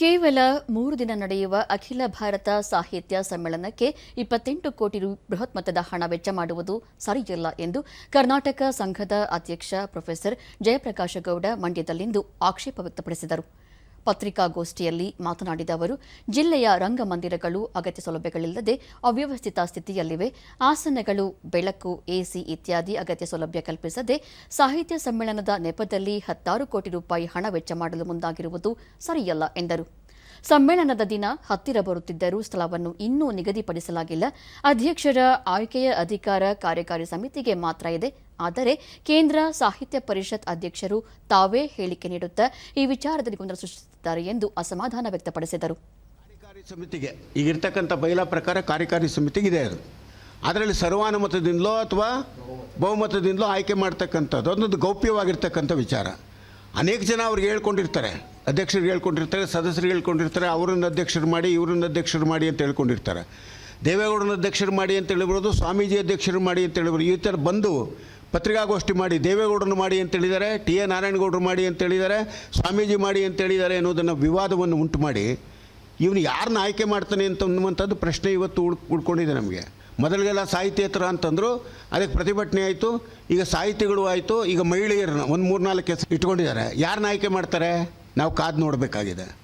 ಕೇವಲ ಮೂರು ದಿನ ನಡೆಯುವ ಅಖಿಲ ಭಾರತ ಸಾಹಿತ್ಯ ಸಮ್ಮೇಳನಕ್ಕೆ ಇಪ್ಪತ್ತೆಂಟು ಕೋಟಿ ರು, ಬೃಹತ್ ಮೊತ್ತದ ಹಣ ವೆಚ್ಚ ಮಾಡುವುದು ಸರಿಯಲ್ಲ ಎಂದು ಕರ್ನಾಟಕ ಸಂಘದ ಅಧ್ಯಕ್ಷ ಪ್ರೊಫೆಸರ್ ಜಯಪ್ರಕಾಶಗೌಡ ಮಂಡ್ಯದಲ್ಲಿಂದು ಆಕ್ಷೇಪ ವ್ಯಕ್ತಪಡಿಸಿದರು. ಪತ್ರಿಕಾಗೋಷ್ಠಿಯಲ್ಲಿ ಮಾತನಾಡಿದ ಅವರು, ಜಿಲ್ಲೆಯ ರಂಗಮಂದಿರಗಳು ಅಗತ್ಯ ಸೌಲಭ್ಯಗಳಿಲ್ಲದೆ ಅವ್ಯವಸ್ಥಿತ ಸ್ಥಿತಿಯಲ್ಲಿವೆ. ಆಸನಗಳು, ಬೆಳಕು, ಎಸಿ ಇತ್ಯಾದಿ ಅಗತ್ಯ ಸೌಲಭ್ಯ ಕಲ್ಪಿಸದೆ ಸಾಹಿತ್ಯ ಸಮ್ಮೇಳನದ ನೆಪದಲ್ಲಿ ಹತ್ತಾರು ಕೋಟಿ ರೂಪಾಯಿ ಹಣ ವೆಚ್ಚ ಮಾಡಲು ಮುಂದಾಗಿರುವುದು ಸರಿಯಲ್ಲ, ಎಂದರು. ಸಮ್ಮೇಳನದ ದಿನ ಹತ್ತಿರ ಬರುತ್ತಿದ್ದರೂ ಸ್ಥಳವನ್ನು ಇನ್ನೂ ನಿಗದಿಪಡಿಸಲಾಗಿಲ್ಲ. ಅಧ್ಯಕ್ಷರ ಆಯ್ಕೆಯ ಅಧಿಕಾರ ಕಾರ್ಯಕಾರಿ ಸಮಿತಿಗೆ ಮಾತ್ರ ಇದೆ. ಆದರೆ ಕೇಂದ್ರ ಸಾಹಿತ್ಯ ಪರಿಷತ್ ಅಧ್ಯಕ್ಷರು ತಾವೇ ಹೇಳಿಕೆ ನೀಡುತ್ತಾ ಈ ವಿಚಾರದಲ್ಲಿ ಗೊಂದಲ ಸೃಷ್ಟಿಸಿದ್ದಾರೆ ಎಂದು ಅಸಮಾಧಾನ ವ್ಯಕ್ತಪಡಿಸಿದರು. ಕಾರ್ಯಕಾರಿ ಸಮಿತಿಗೆ ಈಗಿರ್ತಕ್ಕಂಥ ಬೈಲಾ ಪ್ರಕಾರ ಕಾರ್ಯಕಾರಿ ಸಮಿತಿಗಿದೆ ಅದು. ಅದರಲ್ಲಿ ಸರ್ವಾನುಮತದಿಂದಲೋ ಅಥವಾ ಬಹುಮತದಿಂದಲೋ ಆಯ್ಕೆ ಮಾಡ್ತಕ್ಕಂಥದ್ದು. ಅದೊಂದು ಗೌಪ್ಯವಾಗಿರ್ತಕ್ಕಂಥ ವಿಚಾರ. ಅನೇಕ ಜನ ಅವ್ರಿಗೆ ಹೇಳ್ಕೊಂಡಿರ್ತಾರೆ. ಅಧ್ಯಕ್ಷರು ಹೇಳ್ಕೊಂಡಿರ್ತಾರೆ, ಸದಸ್ಯರು ಹೇಳ್ಕೊಂಡಿರ್ತಾರೆ, ಅವರನ್ನು ಅಧ್ಯಕ್ಷರು ಮಾಡಿ, ಇವ್ರನ್ನ ಅಧ್ಯಕ್ಷರು ಮಾಡಿ ಅಂತ ಹೇಳ್ಕೊಂಡಿರ್ತಾರೆ. ದೇವೇಗೌಡನ ಅಧ್ಯಕ್ಷರು ಮಾಡಿ ಅಂತ ಹೇಳಿಬಿಡೋದು, ಸ್ವಾಮೀಜಿ ಅಧ್ಯಕ್ಷರು ಮಾಡಿ ಅಂತ ಹೇಳಿಬಿಡೋದು, ಈ ಥರ ಬಂದು ಪತ್ರಿಕಾಗೋಷ್ಠಿ ಮಾಡಿ ದೇವೇಗೌಡರು ಮಾಡಿ ಅಂತ ಹೇಳಿದ್ದಾರೆ ಟಿ ಎ ನಾರಾಯಣಗೌಡರು ಮಾಡಿ ಅಂತ ಹೇಳಿದ್ದಾರೆ ಸ್ವಾಮೀಜಿ ಮಾಡಿ ಅಂತ ಹೇಳಿದ್ದಾರೆ ಅನ್ನೋದನ್ನು ವಿವಾದವನ್ನು ಉಂಟು ಮಾಡಿ, ಇವನು ಯಾರನ್ನ ಆಯ್ಕೆ ಮಾಡ್ತಾನೆ ಅಂತ ಅನ್ನುವಂಥದ್ದು ಪ್ರಶ್ನೆ ಇವತ್ತು ಉಳ್, ಉಳ್ಕೊಂಡಿದೆ ನಮಗೆ. ಮೊದಲಿಗೆಲ್ಲ ಸಾಹಿತ್ಯೇತರ ಅಂತಂದರು, ಅದಕ್ಕೆ ಪ್ರತಿಭಟನೆ ಆಯಿತು, ಈಗ ಸಾಹಿತಿಗಳು ಆಯಿತು, ಈಗ ಮಹಿಳೆಯರನ್ನ ಒಂದು ಮೂರ್ನಾಲ್ಕು ಹೆಸರು ಇಟ್ಕೊಂಡಿದ್ದಾರೆ. ಯಾರನ್ನ ಆಯ್ಕೆ ಮಾಡ್ತಾರೆ? ನಾವು ಕಾದು ನೋಡಬೇಕಾಗಿದೆ.